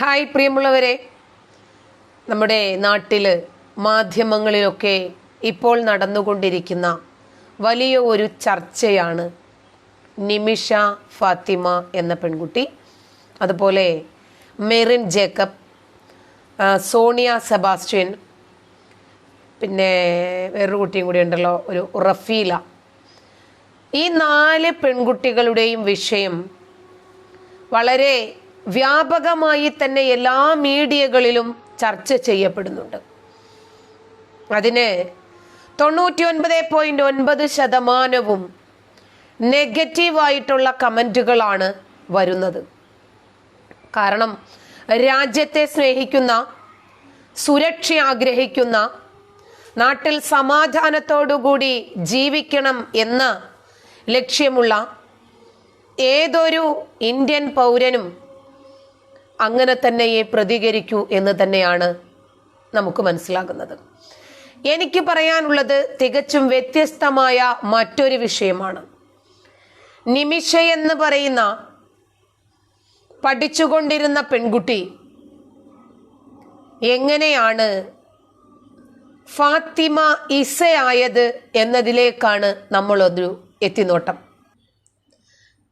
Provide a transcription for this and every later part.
Hi പ്രിയമുള്ളവരെ. നമ്മുടെ നാട്ടിൽ മാധ്യമങ്ങളിലൊക്കെ ഇപ്പോൾ നടന്നുകൊണ്ടിരിക്കുന്ന വലിയ ഒരു ചർച്ചയാണ് നിമിഷ ഫാത്തിമ എന്ന പെൺകുട്ടി. അതുപോലെ മെറിൻ ജേക്കബ് സോണിയ സെബാസ്റ്റ്യൻ പിന്നെ വേറൊരു കുട്ടിയും കൂടി ഉണ്ടല്ലോ ഒരു റഫീല. ഈ നാല് പെൺകുട്ടികളുടെയും വിഷയം വളരെ വ്യാപകമായി തന്നെ എല്ലാ മീഡിയകളിലും ചർച്ച ചെയ്യപ്പെടുന്നുണ്ട്. അതിന് തൊണ്ണൂറ്റി ഒൻപത് പോയിന്റ് ഒൻപത് ശതമാനവും നെഗറ്റീവായിട്ടുള്ള കമന്റുകളാണ് വരുന്നത്. കാരണം രാജ്യത്തെ സ്നേഹിക്കുന്ന സുരക്ഷ ആഗ്രഹിക്കുന്ന നാട്ടിൽ സമാധാനത്തോടുകൂടി ജീവിക്കണം എന്ന ലക്ഷ്യമുള്ള ഏതൊരു ഇന്ത്യൻ പൗരനും അങ്ങനെ തന്നെയേ പ്രതികരിക്കൂ എന്ന് തന്നെയാണ് നമുക്ക് മനസ്സിലാകുന്നത്. എനിക്ക് പറയാനുള്ളത് തികച്ചും വ്യത്യസ്തമായ മറ്റൊരു വിഷയമാണ്. നിമിഷ എന്ന് പറയുന്ന പഠിച്ചുകൊണ്ടിരുന്ന പെൺകുട്ടി എങ്ങനെയാണ് ഫാത്തിമ ഇസയായത് എന്നതിലേക്കാണ് നമ്മളൊരു എത്തിനോട്ടം.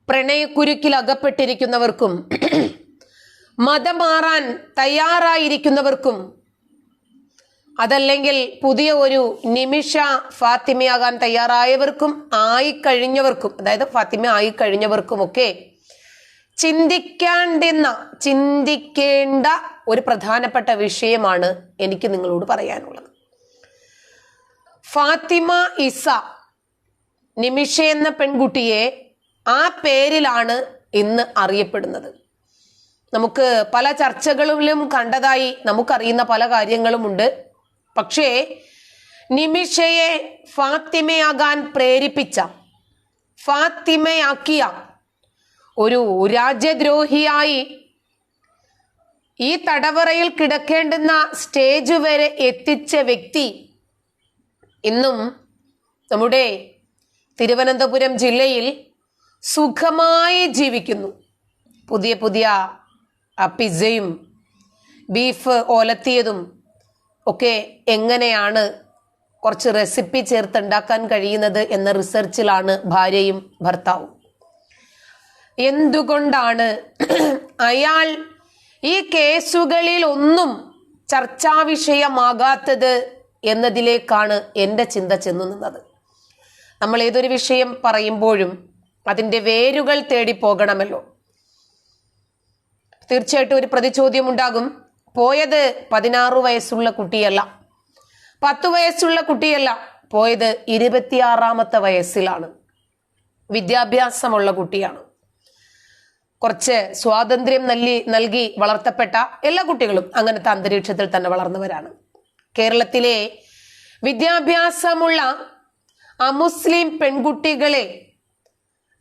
പ്രണയക്കുരുക്കിൽ അകപ്പെട്ടിരിക്കുന്നവർക്കും മതം മാറാൻ തയ്യാറായിരിക്കുന്നവർക്കും അതല്ലെങ്കിൽ പുതിയ ഒരു നിമിഷ ഫാത്തിമയാകാൻ തയ്യാറായവർക്കും ആയിക്കഴിഞ്ഞവർക്കും അതായത് ഫാത്തിമ ആയിക്കഴിഞ്ഞവർക്കുമൊക്കെ ചിന്തിക്കേണ്ടുന്ന ചിന്തിക്കേണ്ട ഒരു പ്രധാനപ്പെട്ട വിഷയമാണ് എനിക്ക് നിങ്ങളോട് പറയാനുള്ളത്. ഫാത്തിമ ഇസ നിമിഷ എന്ന പെൺകുട്ടിയെ ആ പേരിലാണ് ഇന്ന് അറിയപ്പെടുന്നത്. നമുക്ക് പല ചർച്ചകളിലും കണ്ടതായി നമുക്കറിയുന്ന പല കാര്യങ്ങളുമുണ്ട്. പക്ഷേ നിമിഷയെ ഫാത്തിമയാകാൻ പ്രേരിപ്പിച്ച ഫാത്തിമയാക്കിയ ഒരു രാജ്യദ്രോഹിയായി ഈ തടവറയിൽ കിടക്കേണ്ടുന്ന സ്റ്റേജ് വരെ എത്തിച്ച വ്യക്തി ഇന്നും നമ്മുടെ തിരുവനന്തപുരം ജില്ലയിൽ സുഖമായി ജീവിക്കുന്നു. പുതിയ പുതിയ ആ, പിസ്സയും ബീഫ് ഓലത്തിയതും ഒക്കെ എങ്ങനെയാണ് കുറച്ച് റെസിപ്പി ചേർത്തുണ്ടാക്കാൻ കഴിയുന്നത് എന്ന റിസർച്ചിലാണ് ഭാര്യയും ഭർത്താവും. എന്തുകൊണ്ടാണ് അയാൾ ഈ കേസുകളിൽ ഒന്നും ചർച്ചാ വിഷയമാകാത്തത് എന്നതിലേക്കാണ് എന്റെ ചിന്ത ചെന്നു നിന്നത്. നമ്മൾ ഏതൊരു വിഷയം പറയുമ്പോഴും അതിന്റെ വേരുകൾ തേടി പോകണമല്ലോ. തീർച്ചയായിട്ടും ഒരു പ്രതിചോദ്യം ഉണ്ടാകും പോയത് പതിനാറ് വയസ്സുള്ള കുട്ടിയല്ല. പത്ത് വയസ്സുള്ള കുട്ടിയല്ല പോയത് ഇരുപത്തിയാറാമത്തെ വയസ്സിലാണ്. വിദ്യാഭ്യാസമുള്ള കുട്ടിയാണ്. കുറച്ച് സ്വാതന്ത്ര്യം നൽകി നൽകി വളർത്തപ്പെട്ട എല്ലാ കുട്ടികളും അങ്ങനത്തെ അന്തരീക്ഷത്തിൽ തന്നെ വളർന്നവരാണ്. കേരളത്തിലെ വിദ്യാഭ്യാസമുള്ള അമുസ്ലിം പെൺകുട്ടികളെ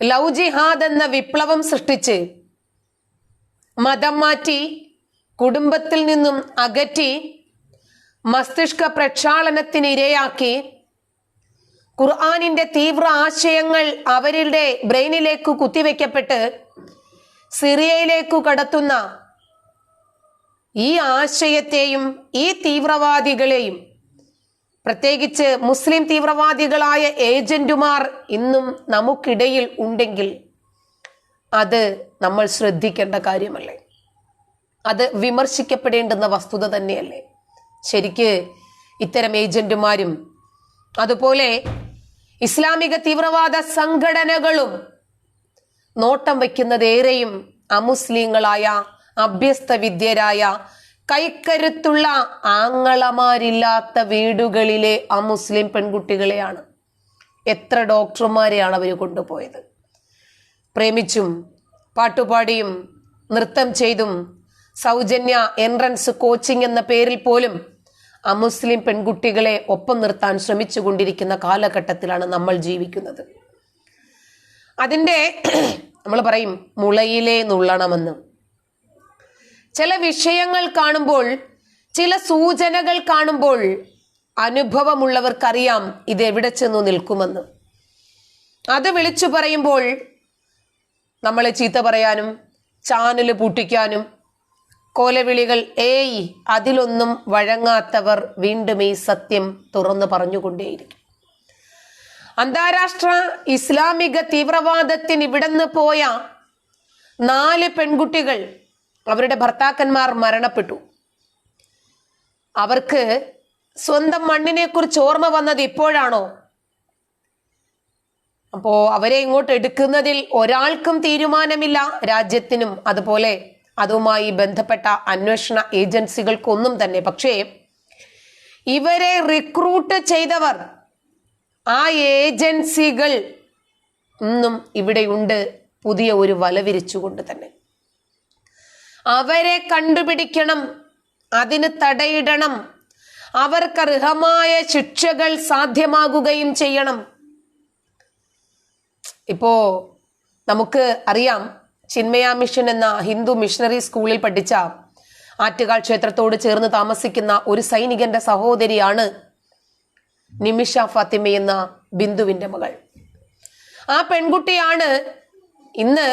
ലവ് ജിഹാദ് എന്ന വിപ്ലവം സൃഷ്ടിച്ച് മതം മാറ്റി കുടുംബത്തിൽ നിന്നും അകറ്റി മസ്തിഷ്ക പ്രക്ഷാളനത്തിന് ഇരയാക്കി. ഖുർആാനിന്റെ തീവ്ര ആശയങ്ങൾ അവരുടെ ബ്രെയിനിലേക്ക് കുത്തിവെക്കപ്പെട്ട് സിറിയയിലേക്കു കടത്തുന്ന ഈ ആശയത്തെയും ഈ തീവ്രവാദികളെയും പ്രത്യേകിച്ച് മുസ്ലിം തീവ്രവാദികളായ ഏജന്റുമാർ ഇന്നും നമുക്കിടയിൽ ഉണ്ടെങ്കിൽ അത് നമ്മൾ ശ്രദ്ധിക്കേണ്ട കാര്യമല്ലേ? അത് വിമർശിക്കപ്പെടേണ്ടുന്ന വസ്തുത തന്നെയല്ലേ? ശരിക്ക് ഇത്തരം ഏജന്റുമാരും അതുപോലെ ഇസ്ലാമിക തീവ്രവാദ സംഘടനകളും നോട്ടം വയ്ക്കുന്നതേറെയും അമുസ്ലിങ്ങളായ അഭ്യസ്ത വിദ്യരായ കൈക്കരുത്തുള്ള ആങ്ങളമാരില്ലാത്ത വീടുകളിലെ അമുസ്ലിം പെൺകുട്ടികളെയാണ്. എത്ര ഡോക്ടർമാരെയാണ് അവർ കൊണ്ടുപോയത്? പ്രേമിച്ചും പാട്ടുപാടിയും നൃത്തം ചെയ്തും സൗജന്യ എൻട്രൻസ് കോച്ചിങ് എന്ന പേരിൽ പോലും അമുസ്ലിം പെൺകുട്ടികളെ ഒപ്പം നിർത്താൻ ശ്രമിച്ചുകൊണ്ടിരിക്കുന്ന കാലഘട്ടത്തിലാണ് നമ്മൾ ജീവിക്കുന്നത്. അതിന്റെ നമ്മൾ പറയും മുളയിലേ നുള്ളണമെന്ന്. ചില വിഷയങ്ങൾ കാണുമ്പോൾ ചില സൂചനകൾ കാണുമ്പോൾ അനുഭവമുള്ളവർക്കറിയാം ഇത് എവിടെ ചെന്നു നിൽക്കുമെന്ന്. അത് വിളിച്ചു പറയുമ്പോൾ നമ്മളെ ചീത്ത പറയാനും ചാനൽ പൂട്ടിക്കാനും കോലവിളികൾ ഏയ് അതിലൊന്നും വഴങ്ങാത്തവർ വീണ്ടും ഈ സത്യം തുറന്നു പറഞ്ഞുകൊണ്ടേയിരിക്കും. അന്താരാഷ്ട്ര ഇസ്ലാമിക തീവ്രവാദത്തിന് ഇവിടുന്ന് പോയ നാല് പെൺകുട്ടികൾ അവരുടെ ഭർത്താക്കന്മാർ മരണപ്പെട്ടു. അവർക്ക് സ്വന്തം മണ്ണിനെക്കുറിച്ച് ഓർമ്മ വന്നത് ഇപ്പോഴാണോ? അപ്പോ അവരെ ഇങ്ങോട്ട് എടുക്കുന്നതിൽ ഒരാൾക്കും തീരുമാനമില്ല. രാജ്യത്തിനും അതുപോലെ അതുമായി ബന്ധപ്പെട്ട അന്വേഷണ ഏജൻസികൾക്കൊന്നും തന്നെ. പക്ഷേ ഇവരെ റിക്രൂട്ട് ചെയ്തവർ ആ ഏജൻസികൾ ഇന്നും ഇവിടെയുണ്ട്. പുതിയ ഒരു വല വിരിച്ചുകൊണ്ട് തന്നെ. അവരെ കണ്ടുപിടിക്കണം. അതിന് തടയിടണം. അവർക്ക് അർഹമായ ശിക്ഷകൾ സാധ്യമാകുകയും ചെയ്യണം. ഇപ്പോ നമുക്ക് അറിയാം ചിന്മയ മിഷൻ എന്ന ഹിന്ദു മിഷണറി സ്കൂളിൽ പഠിച്ച ആറ്റുകാൽ ക്ഷേത്രത്തോട് ചേർന്ന് താമസിക്കുന്ന ഒരു സൈനികന്റെ സഹോദരിയാണ് നിമിഷ ഫാത്തിമ എന്ന ബിന്ദുവിന്റെ മകൾ. ആ പെൺകുട്ടിയാണ് ഇന്ന്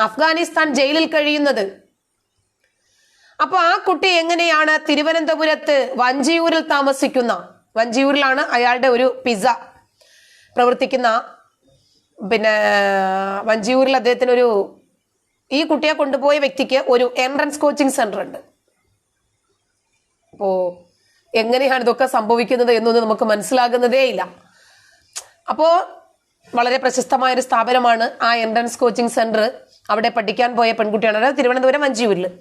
അഫ്ഗാനിസ്ഥാൻ ജയിലിൽ കഴിയുന്നത്. അപ്പൊ ആ കുട്ടി എങ്ങനെയാണ് തിരുവനന്തപുരത്ത് വഞ്ചിയൂരിൽ താമസിക്കുന്ന? വഞ്ചിയൂരിലാണ് അയാളുടെ ഒരു പിസ പ്രവർത്തിക്കുന്ന പിന്നെ വഞ്ചിയൂരിൽ അദ്ദേഹത്തിനൊരു ഈ കുട്ടിയെ കൊണ്ടുപോയ വ്യക്തിക്ക് ഒരു എൻട്രൻസ് കോച്ചിങ് സെന്റർ ഉണ്ട്. അപ്പോ എങ്ങനെയാണ് ഇതൊക്കെ സംഭവിക്കുന്നത് എന്നൊന്നും നമുക്ക് മനസ്സിലാകുന്നതേ ഇല്ല. അപ്പോ വളരെ പ്രശസ്തമായ ഒരു സ്ഥാപനമാണ് ആ എൻട്രൻസ് കോച്ചിങ് സെന്റർ അവിടെ പഠിക്കാൻ പോയ പെൺകുട്ടിയാണ്. അതായത് തിരുവനന്തപുരം വഞ്ചിയൂരിൽ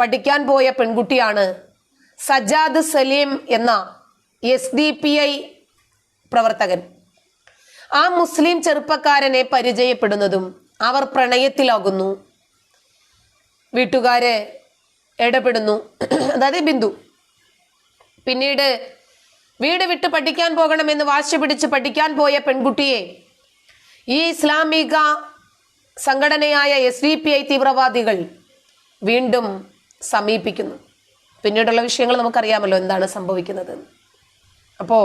പഠിക്കാൻ പോയ പെൺകുട്ടിയാണ് സജാദ് സലീം എന്ന എസ് ഡി പി ഐ പ്രവർത്തകൻ. ആ മുസ്ലിം ചെറുപ്പക്കാരനെ പരിചയപ്പെടുന്നതും അവർ പ്രണയത്തിലാകുന്നു. വീട്ടുകാരെ ഇടപെടുന്നു. അതായത് ബിന്ദു. പിന്നീട് വീട് വിട്ട് പഠിക്കാൻ പോകണമെന്ന് വാശി പിടിച്ച് പഠിക്കാൻ പോയ പെൺകുട്ടിയെ ഈ ഇസ്ലാമിക സംഘടനയായ എസ് ഡി പി ഐ തീവ്രവാദികൾ വീണ്ടും സമീപിക്കുന്നു. പിന്നീടുള്ള വിഷയങ്ങൾ നമുക്കറിയാമല്ലോ എന്താണ് സംഭവിക്കുന്നത്. അപ്പോൾ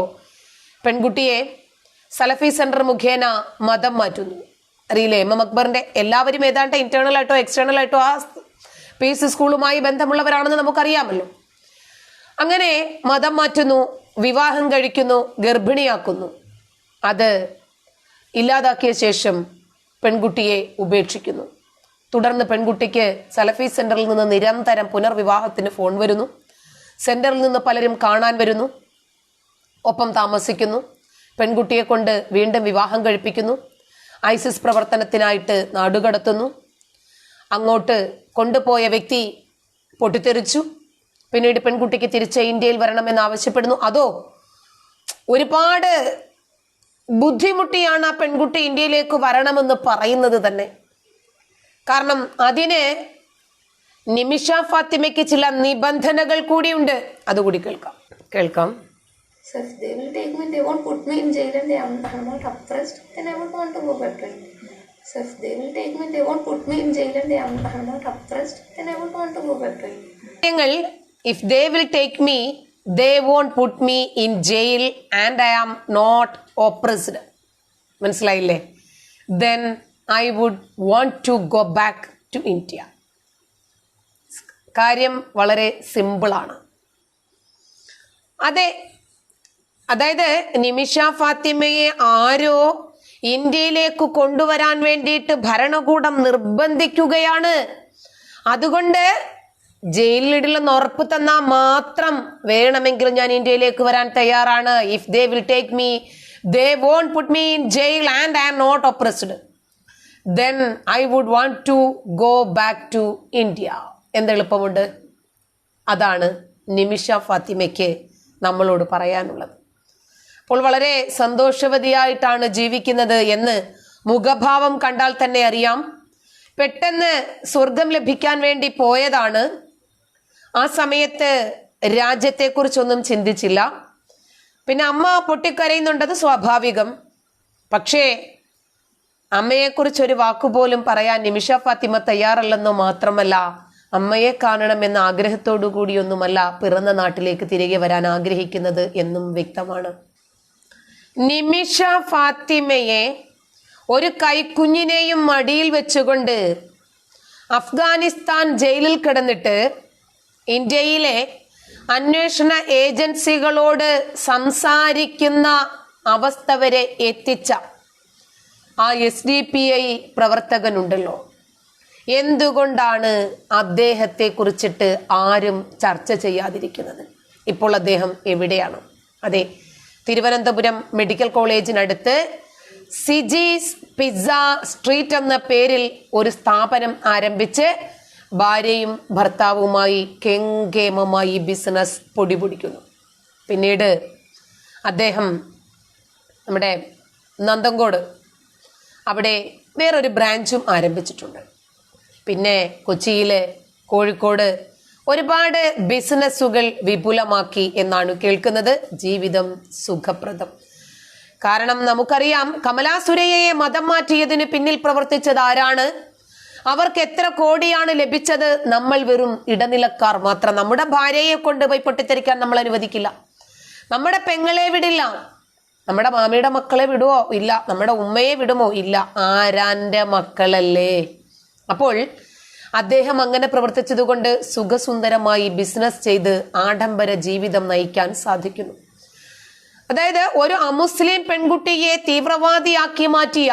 പെൺകുട്ടിയെ സലഫി സെന്റർ മുഖേന മതം മാറ്റുന്നു. അറിയില്ലേ? എം എം അക്ബറിന്റെ എല്ലാവരും ഏതാണ്ട് ഇന്റേണൽ ആയിട്ടോ എക്സ്റ്റേണൽ ആയിട്ടോ ആ പീസ് സ്കൂളുമായി ബന്ധമുള്ളവരാണെന്ന് നമുക്കറിയാമല്ലോ. അങ്ങനെ മതം മാറ്റുന്നു വിവാഹം കഴിക്കുന്നു ഗർഭിണിയാക്കുന്നു. അത് ഇല്ലാതാക്കിയ ശേഷം പെൺകുട്ടിയെ ഉപേക്ഷിക്കുന്നു. തുടർന്ന് പെൺകുട്ടിക്ക് സലഫി സെന്ററിൽ നിന്ന് നിരന്തരം പുനർവിവാഹത്തിന് ഫോൺ വരുന്നു. സെന്ററിൽ നിന്ന് പലരും കാണാൻ വരുന്നു. ഒപ്പം താമസിക്കുന്നു. പെൺകുട്ടിയെ കൊണ്ട് വീണ്ടും വിവാഹം കഴിപ്പിക്കുന്നു. ഐസിസ് പ്രവർത്തനത്തിനായിട്ട് നാടുകടത്തുന്നു. അങ്ങോട്ട് കൊണ്ടുപോയ വ്യക്തി പൊട്ടിത്തെറിച്ചു. പിന്നീട് പെൺകുട്ടിക്ക് തിരിച്ച് ഇന്ത്യയിൽ വരണമെന്ന് ആവശ്യപ്പെടുന്നു. അതോ ഒരുപാട് ബുദ്ധിമുട്ടിയാണ് ആ പെൺകുട്ടി ഇന്ത്യയിലേക്ക് വരണമെന്ന് പറയുന്നത് തന്നെ. കാരണം അതിന് നിമിഷ ഫാത്തിമയ്ക്ക് ചില നിബന്ധനകൾ കൂടിയുണ്ട്. അതുകൂടി കേൾക്കാം. കേൾക്കാം. So if they will take me, they won't put me in jail and they am, I'm not oppressed, then I would want to go back to India. So if they will take me, they won't put me in jail and they am, I'm not oppressed, then I would want to go back to India. കാര്യങ്ങൾ if they will take me they won't put me in jail and I am not oppressed മനസ്സിലായില്ലേ then I would want to go back to India കാര്യം വളരെ സിമ്പിളാണ് അതായത് നിമിഷ ഫാത്തിമയെ ആരോ ഇന്ത്യയിലേക്ക് കൊണ്ടുവരാൻ വേണ്ടിയിട്ട് ഭരണകൂടം നിർബന്ധിക്കുകയാണ്. അതുകൊണ്ട് ജയിലിലിടില്ലെന്ന് ഉറപ്പ് തന്നാൽ മാത്രം വേണമെങ്കിൽ ഞാൻ ഇന്ത്യയിലേക്ക് വരാൻ തയ്യാറാണ്. If they will take me they won't put me in jail and I am not oppressed then I would want to go back to India എന്തെളുപ്പമുണ്ട് അതാണ് നിമിഷ ഫാത്തിമയ്ക്ക് നമ്മളോട് പറയാനുള്ളത്. അപ്പോൾ വളരെ സന്തോഷവതിയായിട്ടാണ് ജീവിക്കുന്നത് എന്ന് മുഖഭാവം കണ്ടാൽ തന്നെ അറിയാം. പെട്ടെന്ന് സ്വർഗം ലഭിക്കാൻ വേണ്ടി പോയതാണ്. ആ സമയത്ത് രാജ്യത്തെക്കുറിച്ചൊന്നും ചിന്തിച്ചില്ല. പിന്നെ അമ്മ പൊട്ടിക്കരയുന്നുണ്ടത് സ്വാഭാവികം. പക്ഷേ അമ്മയെക്കുറിച്ചൊരു വാക്കുപോലും പറയാൻ നിമിഷ ഫാത്തിമ തയ്യാറല്ലെന്നോ മാത്രമല്ല അമ്മയെ കാണണമെന്ന ആഗ്രഹത്തോടു കൂടിയൊന്നുമല്ല പിറന്ന നാട്ടിലേക്ക് തിരികെ വരാൻ ആഗ്രഹിക്കുന്നത് എന്നും വ്യക്തമാണ്. നിമിഷ ഫാത്തിമയെ ഒരു കൈക്കുഞ്ഞിനെയും മടിയിൽ വെച്ചുകൊണ്ട് അഫ്ഗാനിസ്ഥാൻ ജയിലിൽ കിടന്നിട്ട് ഇന്ത്യയിലെ അന്വേഷണ ഏജൻസികളോട് സംസാരിക്കുന്ന അവസ്ഥ വരെ എത്തിച്ച ആ എസ് ഡി പി ഐ പ്രവർത്തകനുണ്ടല്ലോ. എന്തുകൊണ്ടാണ് അദ്ദേഹത്തെ കുറിച്ചിട്ട് ആരും ചർച്ച ചെയ്യാതിരിക്കുന്നത്? ഇപ്പോൾ അദ്ദേഹം എവിടെയാണ്? അതെ തിരുവനന്തപുരം മെഡിക്കൽ കോളേജിനടുത്ത് സിജീസ് പിസ്സ സ്ട്രീറ്റ് എന്ന പേരിൽ ഒരു സ്ഥാപനം ആരംഭിച്ച് ഭാര്യയും ഭർത്താവുമായി കെങ്കേമമായി ബിസിനസ് പൊടിപൊടിക്കുന്നു. പിന്നീട് അദ്ദേഹം നമ്മുടെ നന്തങ്കോട് അവിടെ വേറൊരു ബ്രാഞ്ചും ആരംഭിച്ചിട്ടുണ്ട്. പിന്നെ കൊച്ചിയിലെ കോഴിക്കോട് ഒരുപാട് ബിസിനസ്സുകൾ വിപുലമാക്കി എന്നാണ് കേൾക്കുന്നത് ജീവിതം സുഖപ്രദം. കാരണം നമുക്കറിയാം കമലാ സുരയ്യയെ മതം മാറ്റിയതിന് പിന്നിൽ പ്രവർത്തിച്ചത് ആരാണ്? അവർക്ക് എത്ര കോടിയാണ് ലഭിച്ചത്? നമ്മൾ വെറും ഇടനിലക്കാർ മാത്രം. നമ്മുടെ ഭാര്യയെ കൊണ്ടുപോയി പൊട്ടിത്തെറിക്കാൻ നമ്മൾ അനുവദിക്കില്ല. നമ്മുടെ പെങ്ങളെ വിടില്ല. നമ്മുടെ മാമിയുടെ മക്കളെ വിടുവോ? ഇല്ല. നമ്മുടെ ഉമ്മയെ വിടുമോ? ഇല്ല. ആരാന്റെ മക്കളല്ലേ? അപ്പോൾ അദ്ദേഹം അങ്ങനെ പ്രവർത്തിച്ചതുകൊണ്ട് സുഖസുന്ദരമായി ബിസിനസ് ചെയ്ത് ആഡംബര ജീവിതം നയിക്കാൻ സാധിക്കുന്നു. അതായത് ഒരു അമുസ്ലിം പെൺകുട്ടിയെ തീവ്രവാദിയാക്കി മാറ്റിയ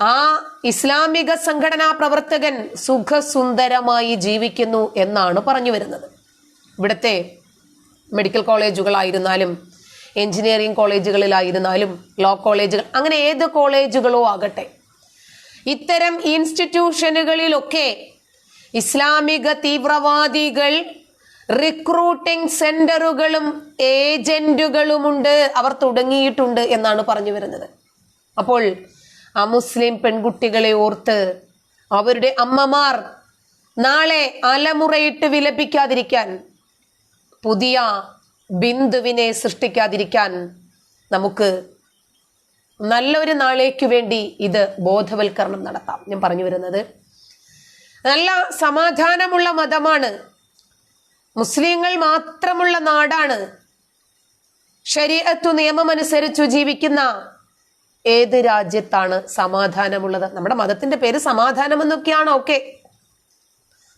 ആ ഇസ്ലാമിക സംഘടനാ പ്രവർത്തകൻ സുഖസുന്ദരമായി ജീവിക്കുന്നു എന്നാണ് പറഞ്ഞു വരുന്നത്. ഇവിടുത്തെ മെഡിക്കൽ കോളേജുകളായിരുന്നാലും എഞ്ചിനീയറിംഗ് കോളേജുകളിലായിരുന്നാലും ലോ കോളേജുകൾ അങ്ങനെ ഏത് കോളേജുകളോ ആകട്ടെ ഇത്തരം ഇൻസ്റ്റിറ്റ്യൂഷനുകളിലൊക്കെ ഇസ്ലാമിക തീവ്രവാദികൾ റിക്രൂട്ടിംഗ് സെന്ററുകളും ഏജന്റുകളുമുണ്ട്. അവർ തുടങ്ങിയിട്ടുണ്ട് എന്നാണ് പറഞ്ഞു വരുന്നത്. അപ്പോൾ ആ മുസ്ലിം പെൺകുട്ടികളെ ഓർത്ത് അവരുടെ അമ്മമാർ നാളെ അലമുറയിട്ട് വിലപിക്കാതിരിക്കാൻ പുതിയ ബിന്ദുവിനെ സൃഷ്ടിക്കാതിരിക്കാൻ നമുക്ക് നല്ലൊരു നാളേക്ക് വേണ്ടി ഇത് ബോധവൽക്കരണം നടത്താം. ഞാൻ പറഞ്ഞു വരുന്നത് നല്ല സമാധാനമുള്ള മതമാണ്. മുസ്ലിങ്ങൾ മാത്രമുള്ള നാടാണ്. ശരീരത്തു നിയമമനുസരിച്ചു ജീവിക്കുന്ന ഏത് രാജ്യത്താണ് സമാധാനമുള്ളത്? നമ്മുടെ മതത്തിന്റെ പേര് സമാധാനം എന്നൊക്കെയാണ് ഓക്കെ.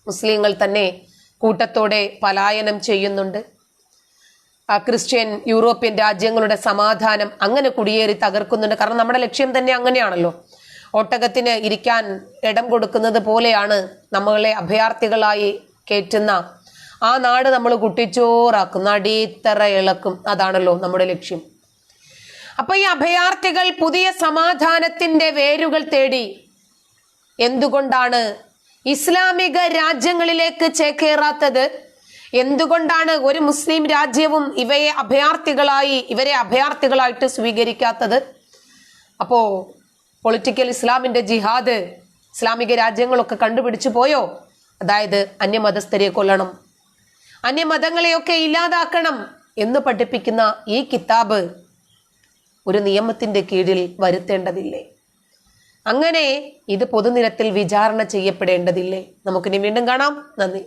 മുസ്ലിങ്ങൾ തന്നെ കൂട്ടത്തോടെ പലായനം ചെയ്യുന്നുണ്ട്. ക്രിസ്ത്യൻ യൂറോപ്യൻ രാജ്യങ്ങളുടെ സമാധാനം അങ്ങനെ കുടിയേറി തകർക്കുന്നുണ്ട്. കാരണം നമ്മുടെ ലക്ഷ്യം തന്നെ അങ്ങനെയാണല്ലോ. ഒട്ടകത്തിന് ഇരിക്കാൻ ഇടം കൊടുക്കുന്നത് പോലെയാണ് നമ്മളെ അഭയാർത്ഥികളായി കയറ്റുന്ന ആ നാട് നമ്മൾ കുട്ടിച്ചോറാക്കും. നടീത്തറ ഇളക്കും. അതാണല്ലോ നമ്മുടെ ലക്ഷ്യം. അപ്പൊ ഈ അഭയാർത്ഥികൾ പുതിയ സമാധാനത്തിന്റെ വേരുകൾ തേടി എന്തുകൊണ്ടാണ് ഇസ്ലാമിക രാജ്യങ്ങളിലേക്ക് ചേക്കേറാത്തത്? എന്തുകൊണ്ടാണ് ഒരു മുസ്ലിം രാജ്യവും ഇവയെ അഭയാർത്ഥികളായി ഇവരെ അഭയാർത്ഥികളായിട്ട് സ്വീകരിക്കാത്തത്? അപ്പോ പൊളിറ്റിക്കൽ ഇസ്ലാമിന്റെ ജിഹാദ് ഇസ്ലാമിക രാജ്യങ്ങളൊക്കെ കണ്ടുപിടിച്ചു പോയോ? അതായത് അന്യമതസ്ഥരെ കൊല്ലണം. അന്യമതങ്ങളെയൊക്കെ ഇല്ലാതാക്കണം എന്ന് പഠിപ്പിക്കുന്ന ഈ കിതാബ് ഒരു നിയമത്തിന്റെ കീഴിൽ വരുത്തേണ്ടതില്ലേ? അങ്ങനെ ഇത് പൊതുനിരത്തിൽ വിചാരണ ചെയ്യപ്പെടേണ്ടതില്ലേ? നമുക്കിനി വീണ്ടും കാണാം. നന്ദി.